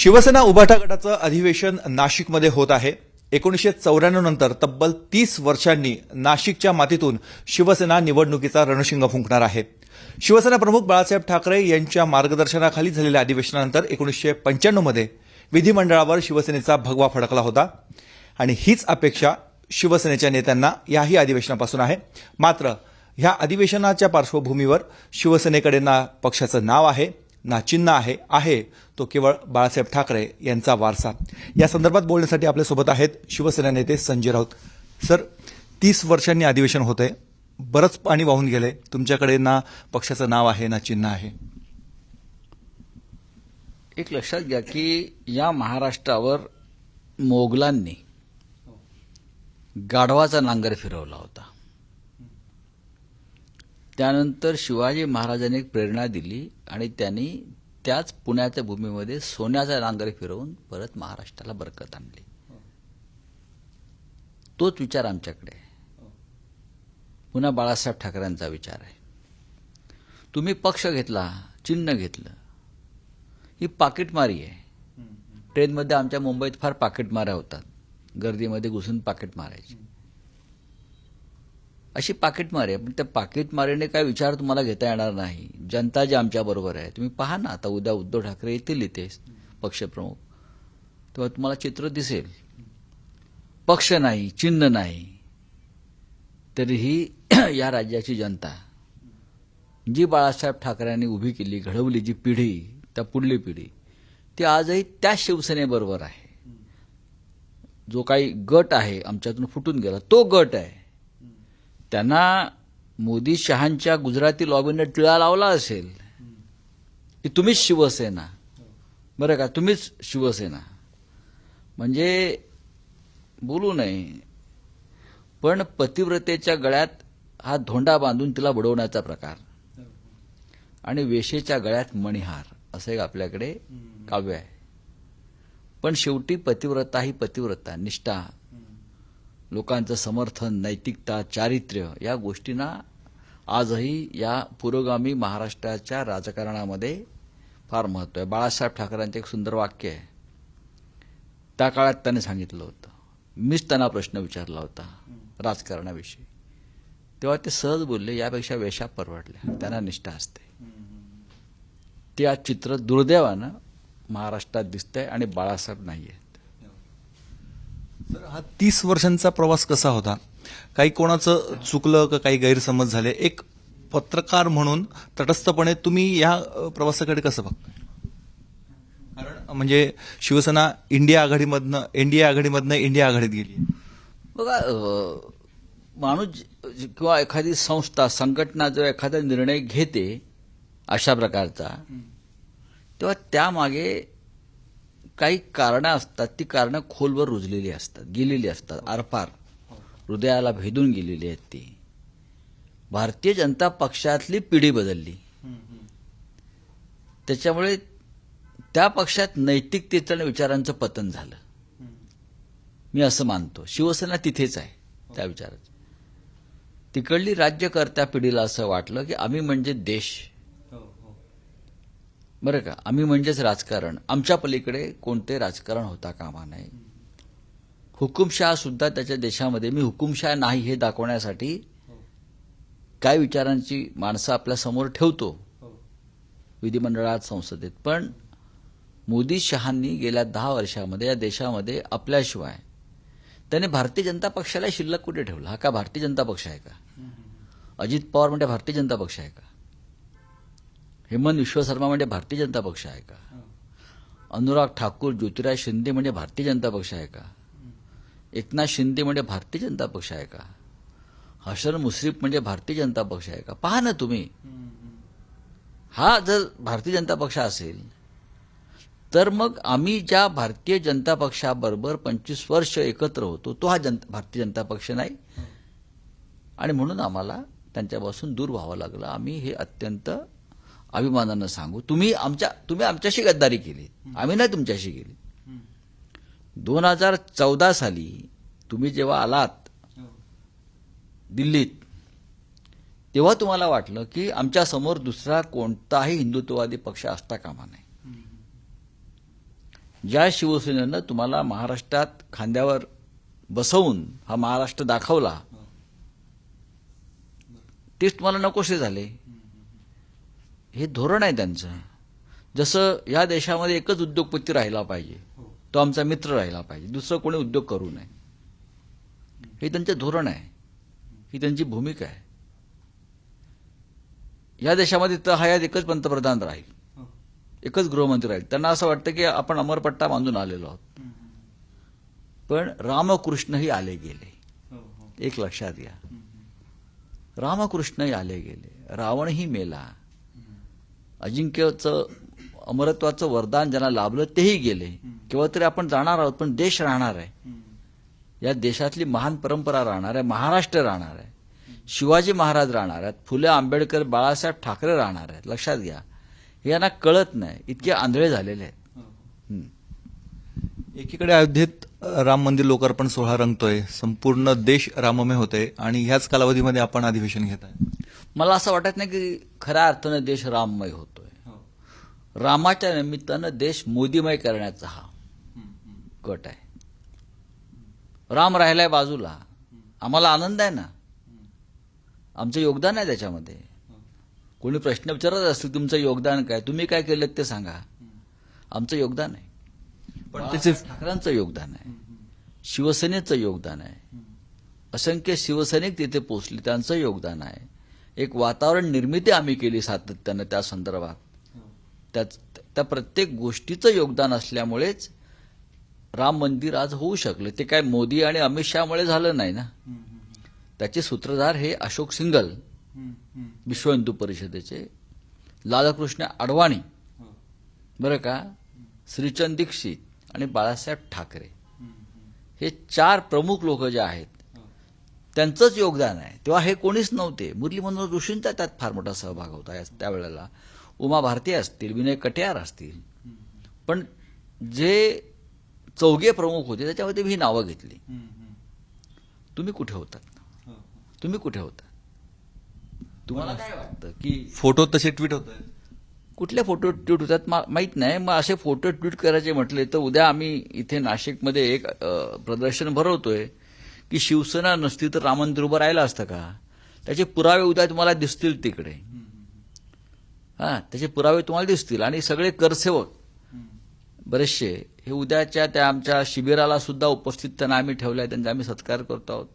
शिवसेना उभाटा गटाचं अधिवेशन नाशिकमध्ये होत आहे. एकोणीसशे चौऱ्याण्णव नंतर तब्बल तीस वर्षांनी नाशिकच्या मातीतून शिवसेना निवडणुकीचा रणशिंग फुंकणार आहे. शिवसेना प्रमुख बाळासाहेब ठाकरे यांच्या मार्गदर्शनाखाली झालेल्या अधिवेशनानंतर एकोणीसशे पंच्याण्णवमध्ये विधिमंडळावर शिवसेनेचा भगवा फडकला होता. आणि हीच अपेक्षा शिवसेनेच्या नेत्यांना याही अधिवेशनापासून आहे. मात्र ह्या अधिवेशनाच्या पार्श्वभूमीवर शिवसेनेकडे ना पक्षाचं नाव आहे. ना चिन्ह आहे आहे तो केवळ बाळासाहेब ठाकरे यांचा वारसा. या संदर्भात बोलण्यासाठी आपल्यासोबत आहेत शिवसेना नेते संजय राऊत. सर तीस वर्षांनी अधिवेशन होतंय. बरंच पाणी वाहून गेले तुमच्याकडे ना पक्षाचं नाव आहे ना चिन्ह आहे. एक लक्षात घ्या की या महाराष्ट्रावर मोगलांनी गाढवाचा नांगर फिरवला होता. त्यानंतर शिवाजी महाराजांनी एक प्रेरणा दिली आणि त्यांनी त्याच पुण्याच्या भूमीमध्ये सोन्याचा नांगर फिरवून परत महाराष्ट्राला बरकत आणली. तोच विचार आमच्याकडे पुन्हा बाळासाहेब ठाकरेंचा विचार आहे. तुम्ही पक्ष घेतला चिन्ह घेतलं ही पाकिटमारी आहे. ट्रेनमध्ये आमच्या मुंबईत फार पाकिटमाऱ्या होतात. गर्दीमध्ये घुसून पाकिट मारायची. अशी पाकिटमारी आहे पण त्या पाकिटमारीने काय विचार तुम्हाला घेता येणार नाही. जनता जी आमच्या बरोबर आहे तुम्ही पहा ना आता उद्या उद्धव ठाकरे येतील इथे पक्षप्रमुख. तेव्हा तुम्हाला चित्र दिसेल. पक्ष नाही चिन्ह नाही. तरीही या राज्याची जनता जी बाळासाहेब ठाकरेंनी उभी केली घडवली जी पिढी त्या पुढली पिढी ती आजही त्या शिवसेनेबरोबर आहे. जो काही गट आहे आमच्यातून फुटून गेला तो गट आहे. त्यांना मोदी शहांच्या गुजराती लॉबीने टिळा लावला असेल की तुम्हीच शिवसेना. बरं का? तुम्हीच शिवसेना. म्हणजे बोलू नये पण पतिव्रतेच्या गळ्यात हा धोंडा बांधून तिला बुडवण्याचा प्रकार. आणि वेशेच्या गळ्यात मणिहार असं एक आपल्याकडे काव्य आहे. पण शेवटी पतिव्रता ही पतिव्रता निष्ठा. लोकांचं समर्थन नैतिकता चारित्र्य या गोष्टींना आजही या पुरोगामी महाराष्ट्राच्या राजकारणामध्ये फार महत्त्व आहे. बाळासाहेब ठाकरेंचं एक सुंदर वाक्य आहे. त्या काळात त्याने सांगितलं होतं. मीच त्यांना प्रश्न विचारला होता राजकारणाविषयी. तेव्हा ते सहज बोलले यापेक्षा वेशा परवडल्या. त्यांना निष्ठा असते. ते आज चित्र दुर्दैवानं महाराष्ट्रात दिसतंय आणि बाळासाहेब नाही आहेत सर हा तीस वर्षांचा प्रवास कसा होता? काही कोणाचं चुकलं का काही गैरसमज झाले? एक पत्रकार म्हणून तटस्थपणे तुम्ही या प्रवासाकडे कसं बघताय कारण म्हणजे शिवसेना इंडिया आघाडीमधनं एनडीए आघाडीमधनं इंडिया आघाडीत गेली बघा माणूस किंवा एखादी संस्था संघटना जो एखादा निर्णय घेते अशा प्रकारचा तेव्हा त्यामागे काही कारणं असतात ती कारणं खोलवर रुजलेली असतात गेलेली असतात आरपार. हृदयाला भेदून गेलेली आहेत ती. भारतीय जनता पक्षातली पिढी बदलली. त्याच्यामुळे त्या पक्षात नैतिकतेचं आणि विचारांचं पतन झालं. मी असं मानतो. शिवसेना तिथेच आहे त्या विचाराचं. तिकडली राज्यकर्त्या पिढीला असं वाटलं की आम्ही म्हणजे देश. बरं का? आम्ही म्हणजेच राजकारण. आमच्या पलीकडे कोणते राजकारण होता कामा नये. हुकुमशाह सुद्धा त्याच्या देशामध्ये मी हुकुमशाह नाही हे दाखवण्यासाठी काय विचारांची माणसं आपल्यासमोर ठेवतो? विधिमंडळात संसदेत. पण मोदी शहांनी गेल्या दहा वर्षामध्ये या देशामध्ये आपल्याशिवाय त्याने भारतीय जनता पक्षाला शिल्लक कुठे ठेवला? हा का भारतीय जनता पक्ष आहे का? अजित पवार म्हणजे भारतीय जनता पक्ष आहे का? हेमंत विश्वशर्मा म्हणजे भारतीय जनता पक्ष आहे का? अनुराग ठाकूर ज्योतिराज शिंदे म्हणजे भारतीय जनता पक्ष आहे का? एकनाथ शिंदे म्हणजे भारतीय जनता पक्ष आहे का? हसन मुश्रीफ म्हणजे भारतीय जनता पक्ष आहे का? पहा ना तुम्ही. हा जर भारतीय जनता पक्ष असेल तर मग आम्ही ज्या भारतीय जनता पक्षाबरोबर पंचवीस वर्ष एकत्र होतो तो हा जनता भारतीय जनता पक्ष नाही. आणि म्हणून आम्हाला त्यांच्यापासून दूर व्हावं लागलं. आम्ही हे अत्यंत अभिमानानं सांगू तुम्ही आमच्या तुम्ही आमच्याशी गद्दारी केली. आम्ही नाही तुमच्याशी केली दोन हजार चौदा साली तुम्ही जेव्हा आलात दिल्लीत तेव्हा तुम्हाला वाटलं की आमच्यासमोर दुसरा कोणताही हिंदुत्ववादी पक्ष असता कामा नये. ज्या शिवसेनेनं तुम्हाला महाराष्ट्रात खांद्यावर बसवून हा महाराष्ट्र दाखवला तेच तुम्हाला नकोसे झाले. हे धोरण आहे त्यांचं. जसं या देशामध्ये एकच उद्योगपती राहिला पाहिजे तो आमचा मित्र राहिला पाहिजे दुसरं कोणी उद्योग करू नये. हे त्यांचं धोरण आहे. ही त्यांची भूमिका आहे. या देशामध्ये तर हयात एकच पंतप्रधान राहील. एकच गृहमंत्री राहील. त्यांना असं वाटतं की आपण अमरपट्टा बांधून आलेलो आहोत. पण रामकृष्णही आले गेले. एक लक्षात घ्या. रामकृष्णही आले गेले. रावणही मेला. अजिंक्यचं अमरत्वाचं वरदान ज्यांना लाभलं तेही गेले. केव्हा तरी आपण जाणार आहोत पण देश राहणार आहे. या देशातली महान परंपरा राहणार आहे महाराष्ट्र राहणार आहे. शिवाजी महाराज राहणार आहेत फुले आंबेडकर बाळासाहेब ठाकरे राहणार आहेत. लक्षात घ्या. हे यांना कळत नाही. इतके आंधळे झालेले आहेत. हं. एकीकडे अयोध्येत राम मंदिर लोकार्पण सोहळा रंगतोय. संपूर्ण देश राममय होते आणि ह्याच कालावधीमध्ये आपण अधिवेशन घेत आहे. मला असं वाटत नाही की खऱ्या अर्थानं देश राममय होतोय. रामाच्या निमित्तानं देश मोदीमय करण्याचा हा गट आहे. राम राहिलाय बाजूला. आम्हाला आनंद आहे ना? आमचं योगदान आहे त्याच्यामध्ये. कोणी प्रश्न विचारत असतील तुमचं योगदान काय? तुम्ही काय केलं ते सांगा. आमचं योगदान आहे. पण त्याचे ठाकरेंचं योगदान आहे. शिवसेनेचं योगदान आहे. असंख्य शिवसैनिक तिथे पोहोचले त्यांचं योगदान आहे. एक वातावरण निर्मिती आम्ही केली सातत्यानं त्या संदर्भात. त्याच त्या प्रत्येक गोष्टीचं योगदान असल्यामुळेच राम मंदिर आज होऊ शकलं. ते काय मोदी आणि अमित शहामुळे झालं नाही ना? त्याचे सूत्रधार हे अशोक सिंगल विश्व हिंदू परिषदेचे. लालकृष्ण अडवाणी बरं का? श्रीचंद दीक्षित. आणि बाळासाहेब ठाकरे. हे चार प्रमुख लोक जे आहेत त्यांचंच योगदान आहे. तेव्हा हे कोणीच नव्हते. मुरली मनोहर जोशींचा त्यात फार मोठा सहभाग होता या- त्यावेळेला. उमा भारती असतील विनय कटियार असतील. पण जे चौघे प्रमुख होते त्याच्यामध्ये मी ही नावं घेतली. तुम्ही कुठे होतात? तुम्ही कुठे होता तुम्हाला काय वाटतं की फोटो तसे ट्विट होत आहेत कुठले फोटो ट्विट होतात मा- नाही. मग असे फोटो ट्विट करायचे म्हटले तर उद्या आम्ही इथे नाशिकमध्ये एक प्रदर्शन भरवतोय की शिवसेना नसती तर राम मंदिर उभं राहिलं असतं का? त्याचे पुरावे उद्या तुम्हाला दिसतील तिकडे. हा त्याचे पुरावे तुम्हाला दिसतील. आणि सगळे करसेवक बरेचसे हे उद्याच्या त्या आमच्या शिबिराला सुद्धा उपस्थित त्यांना आम्ही ठेवलं आहे त्यांचा आम्ही सत्कार करतो आहोत.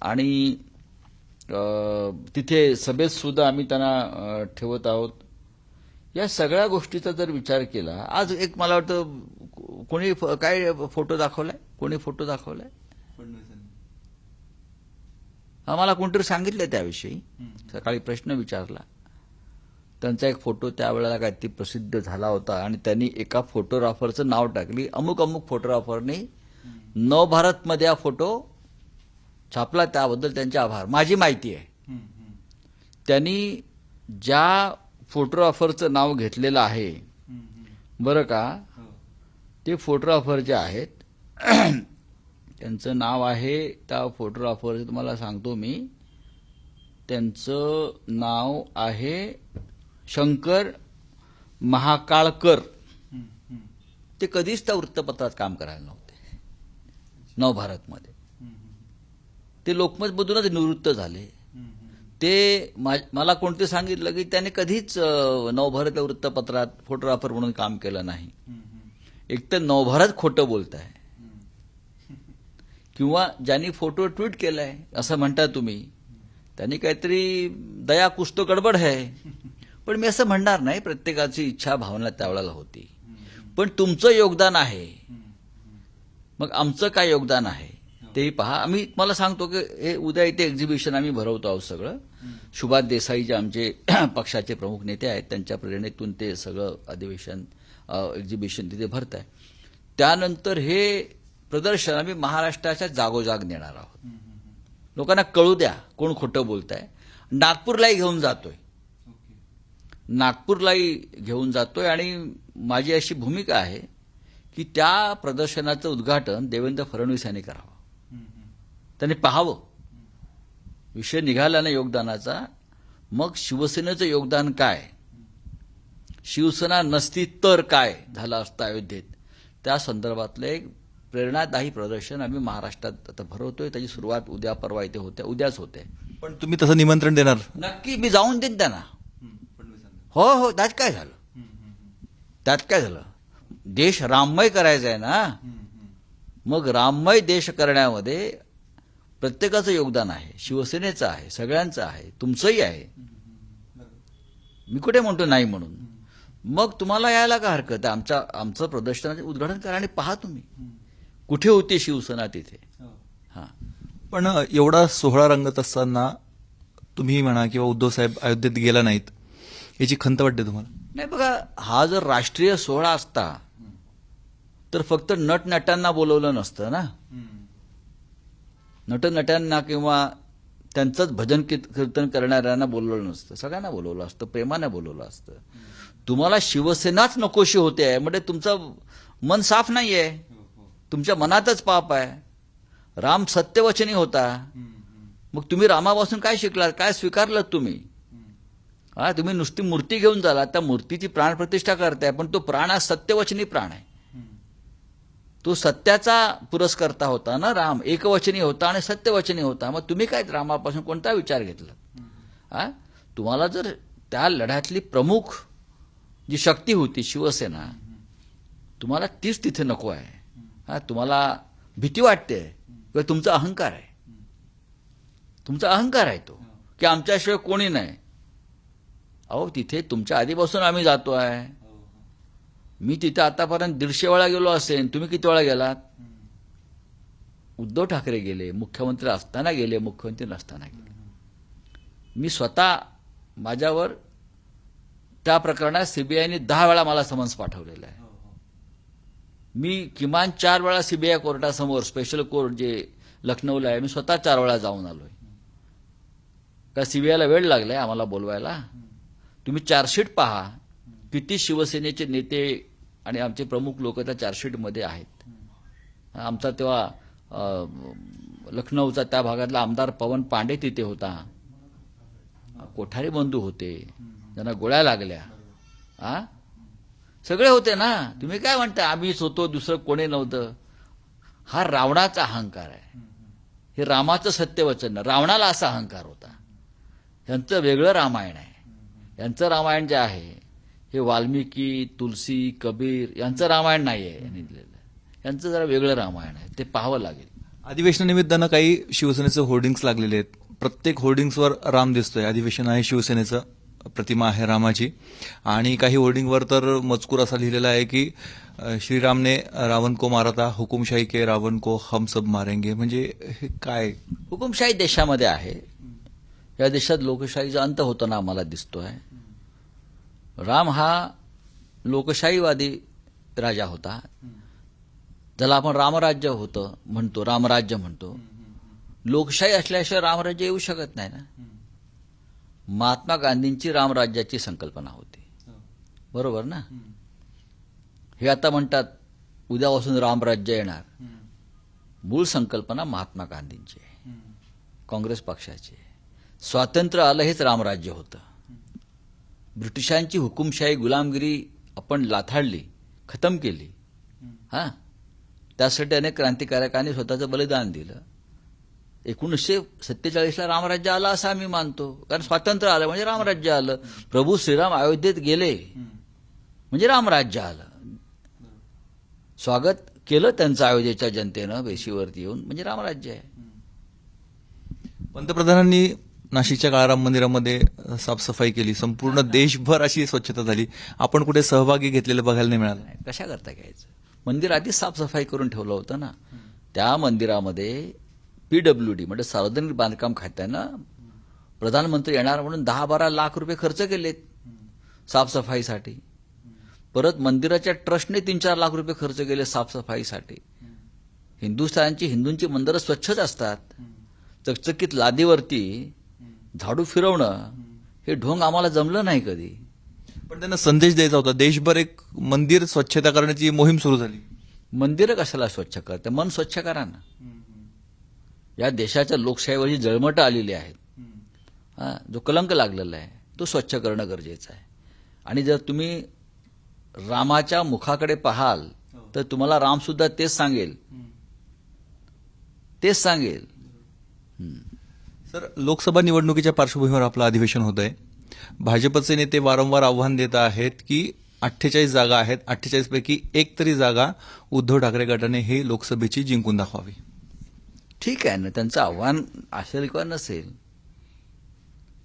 आणि तिथे सभेत सुद्धा आम्ही त्यांना ठेवत आहोत. या सगळ्या गोष्टीचा जर विचार केला आज एक मला वाटतं कोणी काय फोटो दाखवलाय? कोणी फोटो दाखवलाय? मला कोणतरी सांगितलं त्याविषयी. सकाळी प्रश्न विचारला. त्यांचा एक फोटो त्यावेळेला काय ती प्रसिद्ध झाला होता आणि त्यांनी एका फोटोग्राफरचं नाव टाकली. अमुक अमुक फोटोग्राफरने नवभारतमध्ये हा फोटो छापला. त्याबद्दल त्यांचे आभार. माझी माहिती आहे. त्यांनी ज्या फोटोग्राफरचं नाव घेतलेलं आहे. बरं का? ते फोटोग्राफर जे आहेत त्यांचं नाव आहे त्या फोटोग्राफरचं तुम्हाला सांगतो मी. त्यांचं नाव आहे शंकर महाकाळकर. ते कधीच त्या वृत्तपत्रात काम करायला नव्हते. नवभारतमध्ये. ते लोकमतमधूनच निवृत्त झाले. ते मला कोणते सांगितलं की त्याने कधीच नवभारत या वृत्तपत्रात फोटोग्राफर म्हणून काम केलं नाही. एक तर नवभारत खोटं बोलत आहे किंवा ज्यांनी फोटो ट्विट केलाय असं म्हणता तुम्ही त्यांनी काहीतरी दया कुछ तो गडबड आहे. पण मी असं म्हणणार नाही प्रत्येकाची इच्छा भावना त्यावेळेला होती. पण तुमचं योगदान आहे. मग आमचं काय योगदान आहे? तेही पहा. आम्ही मला सांगतो की हे उद्या इथे एक्झिबिशन आम्ही भरवतो आहोत सगळं. सुभाष देसाई जे आमचे पक्षाचे प्रमुख नेते आहेत त्यांच्या प्रेरणेतून ते सगळं अधिवेशन एक्झिबिशन तिथे भरत आहे त्यानंतर हे प्रदर्शन आम्ही महाराष्ट्राच्या जागोजाग नेणार आहोत. लोकांना कळू द्या कोण खोटं बोलत आहे नागपूरलाही घेऊन जातोय. नागपूरलाही घेऊन जातोय आणि माझी अशी भूमिका आहे की त्या प्रदर्शनाचं उद्घाटन देवेंद्र फडणवीस यांनी करावं. त्यांनी पाहावं. विषय निघाला ना योगदानाचा. मग शिवसेनेचं योगदान काय? शिवसेना नसती तर काय झालं असतं अयोध्येत? त्या संदर्भातलं एक प्रेरणादायी प्रदर्शन आम्ही महाराष्ट्रात आता भरवतोय. त्याची सुरुवात उद्या परवा इथे होत्या उद्याच होते. पण तुम्ही तसं निमंत्रण देणार? नक्की मी जाऊन देईन त्यांना. हो हो त्यात काय झालं? त्यात काय झालं? देश राममय करायचा आहे ना मग राममय देश करण्यामध्ये प्रत्येकाचं योगदान आहे. शिवसेनेचं आहे सगळ्यांचं आहे तुमचंही आहे. मी कुठे म्हणतो नाही म्हणून? मग तुम्हाला यायला का हरकत आहे? आमच्या आमचं प्रदर्शनाचं उद्घाटन करा आणि पहा तुम्ही. कुठे होती शिवसेना तिथे? हा. पण एवढा सोहळा रंगत असताना तुम्ही म्हणा किंवा उद्धव साहेब अयोध्येत गेला नाहीत याची खंत वाटते तुम्हाला? नाही बघा हा जर राष्ट्रीय सोहळा असता तर फक्त नटनट्यांना बोलवलं नसतं ना? नटनट्यांना किंवा त्यांचंच भजन कीर्तन करणाऱ्यांना बोलवलं नसतं. सगळ्यांना बोलवलं असतं. प्रेमाने बोलवलं असतं. तुम्हाला शिवसेनाच नकोशी होते आहे. म्हणजे तुमचं मन साफ नाही आहे तुमच्या मनातच पाप आहे. राम सत्यवचनी होता. मग तुम्ही रामापासून काय शिकलात? काय स्वीकारलं तुम्ही? हा तुम्ही नुसती मूर्ती घेऊन झाला त्या मूर्तीची प्राणप्रतिष्ठा करताय पण तो प्राण हा सत्यवचनी प्राण आहे. तो सत्याचा पुरस्कर्ता होता ना राम. एकवचनी होता आणि सत्यवचनी होता. मग तुम्ही काय रामापासून कोणता विचार घेतला? हा तुम्हाला जर त्या लढ्यातली प्रमुख जी शक्ती होती शिवसेना तुम्हाला तीच तिथे नको आहे. हा तुम्हाला भीती वाटते किंवा तुमचा अहंकार आहे. तुमचा अहंकार आहे तो की आमच्याशिवाय कोणी नाही. अहो तिथे तुमच्या आधीपासून आम्ही जातो आहे. मी तिथे आतापर्यंत दीडशे वेळा गेलो असेल तुम्ही किती वेळा गेलात? उद्धव ठाकरे गेले मुख्यमंत्री असताना गेले मुख्यमंत्री नसताना गेले. मी स्वतः माझ्यावर त्या प्रकरणात सीबीआयने दहा वेळा मला समन्स पाठवलेलं आहे. मी किमान चार वेळा सीबीआय कोर्टासमोर स्पेशल कोर्ट जे लखनौला आहे मी स्वतः चार वेळा जाऊन आलोय. का सीबीआयला वेळ लागलाय आम्हाला बोलवायला? तुम्ही चार्जशीट पहा. किती शिवसेनेचे नेते आणि आमचे प्रमुख लोक त्या चार्जशीटमध्ये आहेत. आमचा तेव्हा लखनौचा त्या भागातला आमदार पवन पांडे तिथे होता. कोठारी बंधू होते. त्यांना गोळ्या लागल्या. आ? सगळे होते ना. तुम्ही काय म्हणता? आम्हीच होतो दुसरं कोणी नव्हतं. हा रावणाचा अहंकार आहे. हे रामाचं सत्यवचन रावणाला असा अहंकार होता. यांचं वेगळं रामायण आहे. यांचं रामायण जे आहे हे वाल्मिकी तुलसी कबीर यांचं रामायण नाही आहे यांनी लिहिलेलं यांचं जरा वेगळं रामायण आहे. ते पाहावं लागेल. अधिवेशनानिमित्तानं काही शिवसेनेचे होर्डिंग्स लागलेले आहेत. प्रत्येक होर्डिंग्सवर राम दिसतोय. अधिवेशन आहे शिवसेनेचं. प्रतिमा आहे रामाची. आणि काही होर्डिंगवर तर मजकूर असा लिहिलेला आहे की श्रीरामने रावण को मारा था हुकुमशाही के रावण को हम सब मारेंगे. म्हणजे हे काय? हुकुमशाही देशामध्ये आहे. या देशात लोकशाहीचा अंत होताना आम्हाला दिसतोय. राम हा लोकशाहीवादी राजा होता. ज्याला आपण रामराज्य होतं म्हणतो रामराज्य म्हणतो. लोकशाही असल्याशिवाय रामराज्य येऊ शकत नाही ना. महात्मा गांधींची रामराज्याची संकल्पना होती. बरोबर ना? हे आता म्हणतात उद्यापासून रामराज्य येणार. मूळ संकल्पना महात्मा गांधींची आहे. काँग्रेस पक्षाची स्वातंत्र्य आलं हेच रामराज्य होतं. ब्रिटिशांची हुकुमशाही गुलामगिरी आपण लाथाडली खतम केली. हा? त्यासाठी अनेक क्रांतिकारकांनी स्वतःचं बलिदान दिलं. एकोणीसशे सत्तेचाळीसला रामराज्य आलं असं आम्ही मानतो. कारण स्वातंत्र्य आलं म्हणजे रामराज्य आलं. प्रभू श्रीराम अयोध्येत गेले. म्हणजे रामराज्य आलं. स्वागत केलं त्यांचं अयोध्येच्या जनतेनं बेशीवरती येऊन. म्हणजे रामराज्य आहे. पंतप्रधानांनी नाशिकच्या काळाराम मंदिरामध्ये साफसफाई केली. संपूर्ण देशभर अशी स्वच्छता झाली. आपण कुठे सहभागी घेतलेलं बघायला नाही मिळालं. नाही, कशा करता घ्यायचं? मंदिर आधीच साफसफाई करून ठेवलं होतं ना. त्या मंदिरामध्ये पीडब्ल्यू डी म्हणजे सार्वजनिक बांधकाम खात्यानं प्रधानमंत्री येणार म्हणून दहा बारा लाख रुपये खर्च केलेत साफसफाईसाठी. परत मंदिराच्या ट्रस्टने तीन चार लाख रुपये खर्च केले साफसफाईसाठी. हिंदुस्थानची हिंदूंची मंदिरं स्वच्छच असतात. चकचकीत लादीवरती झाडू फिरवणं हे ढोंग आम्हाला जमलं नाही कधी. पण त्यांना संदेश द्यायचा होता देशभर एक मंदिर स्वच्छता करण्याची मोहीम सुरू झाली. मंदिरं कशाला स्वच्छ करते मन स्वच्छ करा ना. या देशाच्या लोकशाहीवर जी जळमटं आलेली आहेत. हा, जो कलंक लागलेला आहे तो स्वच्छ करणं गरजेचं आहे. आणि जर तुम्ही रामाच्या मुखाकडे पाहाल तर तुम्हाला राम सुद्धा तेच सांगेल. तेच सांगेल. सर लोकसभा निवडणुकीच्या पार्श्वभूमीवर आपलं अधिवेशन होत आहे भाजपचे नेते वारंवार आव्हान देत आहेत की अठ्ठेचाळीस जागा आहेत अठ्ठेचाळीस पैकी एक तरी जागा उद्धव ठाकरे गटाने हे लोकसभेची जिंकून दाखवावी. ठीक आहे ना त्यांचं आव्हान असेल किंवा नसेल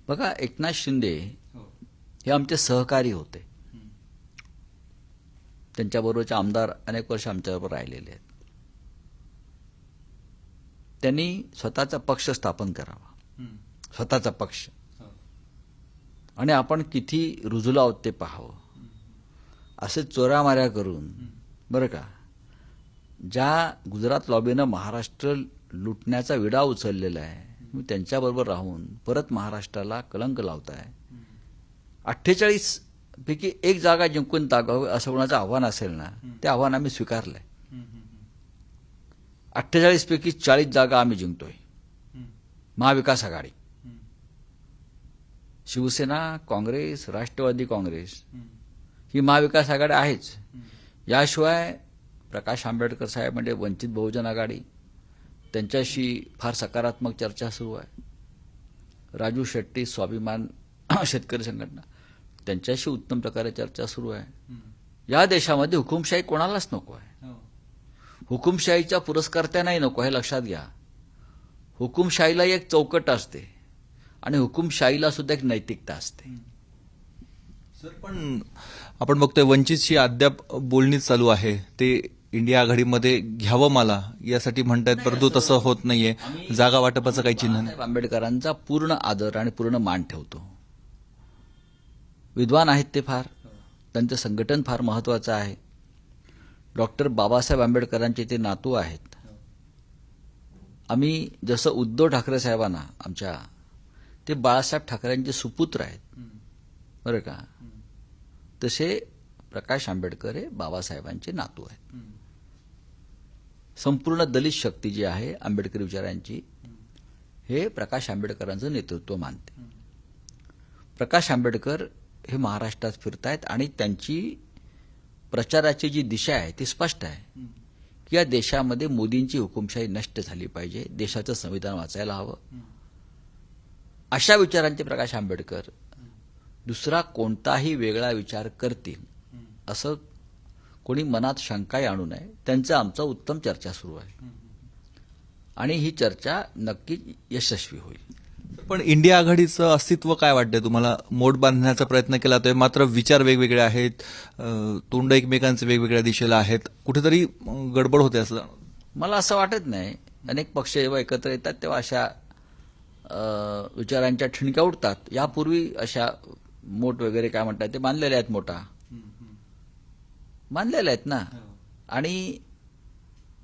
बघा एकनाथ शिंदे हे आमचे सहकारी होते. त्यांच्याबरोबरचे आमदार अनेक वर्ष आमच्याबरोबर राहिलेले आहेत. त्यांनी स्वतःचा पक्ष स्थापन करावा. स्वतःचा पक्ष. आणि आपण किती रुजलो आहोत ते पाहावं. असे चोऱ्यामाऱ्या करून बरं का? ज्या गुजरात लॉबीनं महाराष्ट्र लुटण्याचा विडा उचललेला आहे त्यांच्याबरोबर राहून परत महाराष्ट्राला कलंक लावताय. अठ्ठेचाळीस पैकी एक जागा जिंकून टाकावं असं कोणाचं आव्हान असेल ना ते आव्हान आम्ही स्वीकारलंय. अठ्ठेचाळीस पैकी चाळीस जागा आम्ही जिंकतोय. महाविकास आघाडी. शिवसेना काँग्रेस राष्ट्रवादी काँग्रेस ही महाविकास आघाडी आहेच. याशिवाय प्रकाश आंबेडकर साहेब म्हणजे वंचित बहुजन आघाडी त्यांच्याशी फार सकारात्मक चर्चा सुरू आहे. राजू शेट्टी स्वाभिमान शेतकरी संघटना त्यांच्याशी उत्तम प्रकारे चर्चा सुरू आहे. या देशामध्ये हुकुमशाही कोणालाच नको आहे. हुकुमशाहीच्या पुरस्कर्त्यांनाही नको हे लक्षात घ्या. हुकुमशाहीला एक चौकट असते. आणि हुकुमशाहीला सुद्धा एक नैतिकता असते. सर पण आपण बघतोय वंचितशी अद्याप बोलणी चालू आहे. ते इंडिया आघाडीमध्ये घ्यावं मला यासाठी म्हणतायत परंतु तसं होत नाहीये. जागा वाटपाचं काही चिन्ह नाही. आंबेडकरांचा पूर्ण आदर आणि पूर्ण मान ठेवतो. विद्वान आहेत ते फार. त्यांचं संघटन फार महत्वाचं आहे. डॉक्टर बाबासाहेब आंबेडकरांचे ते नातू आहेत. आम्ही जसं उद्धव ठाकरे साहेबांना आमच्या ते बाळासाहेब ठाकरेंचे सुपुत्र आहेत. बरं का? तसे प्रकाश आंबेडकर हे बाबासाहेबांचे नातू आहेत. संपूर्ण दलित शक्ती जी आहे आंबेडकरी विचारांची हे प्रकाश आंबेडकरांचं नेतृत्व मानते. प्रकाश आंबेडकर हे महाराष्ट्रात फिरतायत आणि त्यांची प्रचाराची जी दिशा आहे ती स्पष्ट आहे. की या देशामध्ये मोदींची हुकुमशाही नष्ट झाली पाहिजे देशाचं संविधान वाचायला हवं. अशा विचारांचे प्रकाश आंबेडकर दुसरा कोणताही वेगळा विचार करतील असं कोणी मनात शंकाही आणू नये. त्यांचं आमचं उत्तम चर्चा सुरू आहे. आणि ही चर्चा नक्की यशस्वी होईल. पण इंडिया आघाडीचं अस्तित्व काय वाटतंय तुम्हाला? मोड बांधण्याचा प्रयत्न केला तर मात्र विचार वेगवेगळे आहेत. तोंड एकमेकांचे वेगवेगळ्या दिशेला आहेत. कुठेतरी गडबड होते असं मला असं वाटत नाही. अनेक पक्ष जेव्हा एकत्र येतात तेव्हा अशा विचारांच्या ठिणक्या उठतात यापूर्वी अशा मोठ वगैरे काय म्हणतात ते बांधलेले आहेत मोठा. बांधलेले आहेत ना. आणि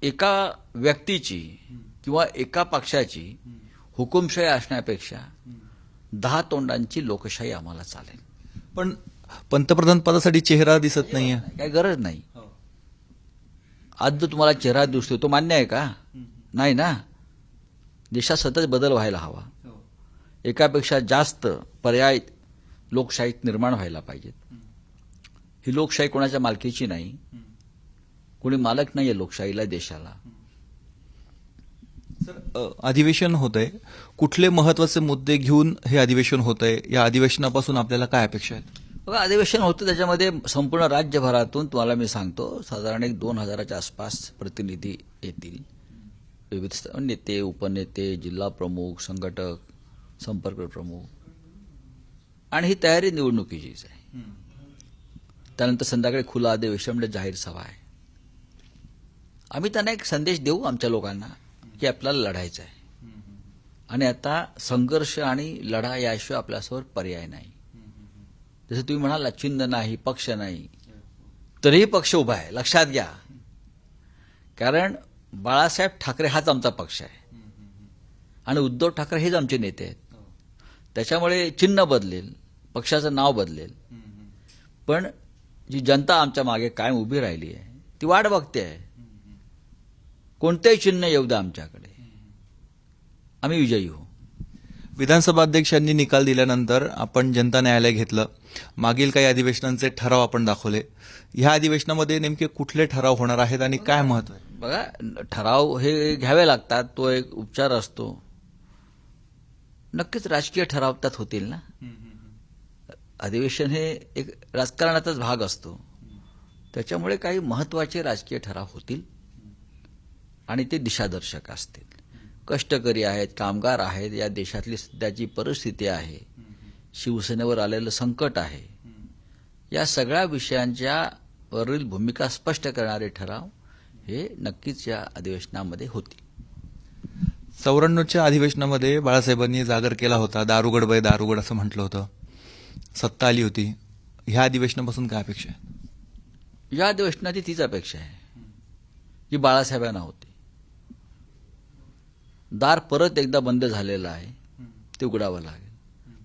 एका व्यक्तीची किंवा एका पक्षाची हुकुमशाही असण्यापेक्षा दहा तोंडांची लोकशाही आम्हाला चालेल. पण पंतप्रधान पदासाठी चेहरा दिसत नाहीये. काही गरज नाही. आज जो तुम्हाला चेहरा दिसतो तो मान्य आहे का? नाही ना? देशात सतत बदल व्हायला हवा. एकापेक्षा जास्त पर्याय लोकशाहीत निर्माण व्हायला पाहिजेत. ही लोकशाही कोणाच्या मालकीची नाही. कोणी मालक नाहीये लोकशाहीला देशाला. सर अधिवेशन होत आहे कुठले महत्त्वाचे मुद्दे घेऊन हे अधिवेशन होत आहे या अधिवेशनापासून आपल्याला काय अपेक्षा आहेत? बघा अधिवेशन होतं त्याच्यामध्ये संपूर्ण राज्यभरातून तुम्हाला मी सांगतो साधारण एक दोन हजाराच्या आसपास प्रतिनिधी येतील. विविध नेते उपनेते जिल्हा प्रमुख संघटक संपर्क प्रमुख आणि ही तयारी निवडणुकीचीच आहे. त्यानंतर संध्याकाळी खुला अधिवेशन म्हणजे जाहीर सभा आहे. आम्ही त्यांना एक संदेश देऊ आमच्या लोकांना की आपल्याला लढायचं आहे. आणि आता संघर्ष आणि लढा याशिवाय आपल्यासमोर पर्याय नाही. जसं तुम्ही म्हणाला चिन्ह नाही पक्ष नाही तरीही पक्ष उभा आहे. लक्षात घ्या. कारण बाळासाहेब ठाकरे हाच आमचा पक्ष आहे. आणि उद्धव ठाकरे हेच आमचे नेते आहेत. त्याच्यामुळे चिन्ह बदलेल पक्षाचं नाव बदलेल. पण जी जनता आमच्या मागे कायम उभी राहिली आहे ती वाट बघते आहे. कोणतेही चिन्ह येऊ द्या आमच्याकडे. आम्ही विजयी होऊ विधानसभा अध्यक्षांनी निकाल दिल्यानंतर आपण जनता न्यायालय घेतलं. मागील काही अधिवेशनांचे ठराव आपण दाखवले. ह्या अधिवेशनामध्ये नेमके कुठले ठराव होणार आहेत आणि काय महत्त्व आहे? बघा ठराव हे घ्यावे लागतात तो एक उपचार असतो. नक्कीच राजकीय ठराव त्यात होतील ना? अधिवेशन हे एक राजकारणाचाच भाग असतो. त्याच्यामुळे काही महत्त्वाचे राजकीय ठराव होतील. आणि ते दिशादर्शक असतील. कष्टकरी आहेत कामगार आहेत या देशातली सध्याची परिस्थिती आहे. शिवसेनेवर आलेलं संकट आहे. या सगळ्या विषयांच्या वरील भूमिका स्पष्ट करणारे ठराव हे नक्कीच या अधिवेशनामध्ये होतील. चौऱ्याण्णवच्या अधिवेशनामध्ये बाळासाहेबांनी जागर केला होता. दारुगड बाय दारुगड असं म्हटलं होतं. सत्ता आली होती. ह्या अधिवेशनापासून काय अपेक्षा आहे? या अधिवेशनाची तीच अपेक्षा आहे. जी बाळासाहेबांना होती. दार परत एकदा बंद झालेला आहे. ते उघडावं लागेल.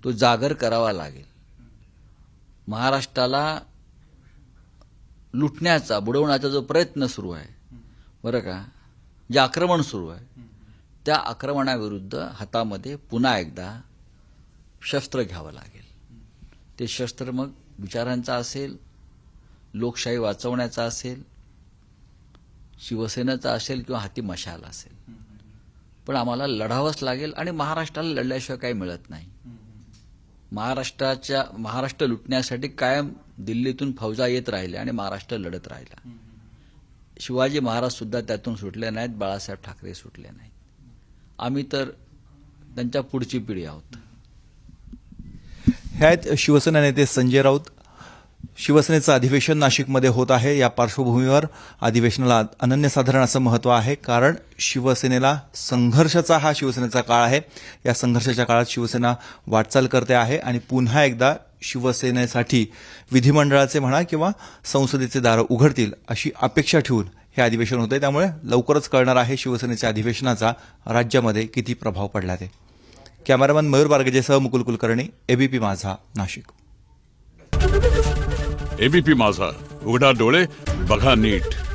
तो जागर करावा लागेल. महाराष्ट्राला लुटण्याचा बुडवण्याचा जो प्रयत्न सुरू आहे बरं का जे आक्रमण सुरू आहे त्या आक्रमणाविरुद्ध हातामध्ये पुन्हा एकदा शस्त्र घ्यावं लागेल. ते शस्त्र मग विचारांचं असेल लोकशाही वाचवण्याचा असेल शिवसेनेचा असेल किंवा हाती मशाल असेल. पण आम्हाला लढावंच लागेल आणि महाराष्ट्राला लढल्याशिवाय काही मिळत नाही. महाराष्ट्राच्या महाराष्ट्र लुटण्यासाठी कायम दिल्लीतून फौजा येत राहिल्या आणि महाराष्ट्र लढत राहिला. शिवाजी महाराज सुद्धा त्यातून सुटले नाहीत बाळासाहेब ठाकरे सुटले नाहीत. आम्ही तर त्यांच्या पुढची पिढी आहोत. हे आहेत शिवसेना नेते संजय राऊत शिवसेनेचं अधिवेशन नाशिकमध्ये होत आहे. या पार्श्वभूमीवर अधिवेशनाला अनन्यसाधारण असं महत्त्व आहे. कारण शिवसेनेला संघर्षाचा हा शिवसेनेचा काळ आहे. या संघर्षाच्या काळात शिवसेना वाटचाल करते आहे आणि पुन्हा एकदा शिवसेनेसाठी विधिमंडळाचे म्हणा किंवा संसदेचे दारं उघडतील अशी अपेक्षा ठेवून हे अधिवेशन होते त्यामुळे लवकरच कळणार आहे शिवसेनेच्या अधिवेशनाचा राज्यामध्ये किती प्रभाव पडला ते. कॅमेरामॅन मयूर बार्गजेसह मुकुल कुलकर्णी एबीपी माझा नाशिक. एबीपी माझा. उघडा डोळे बघा नीट.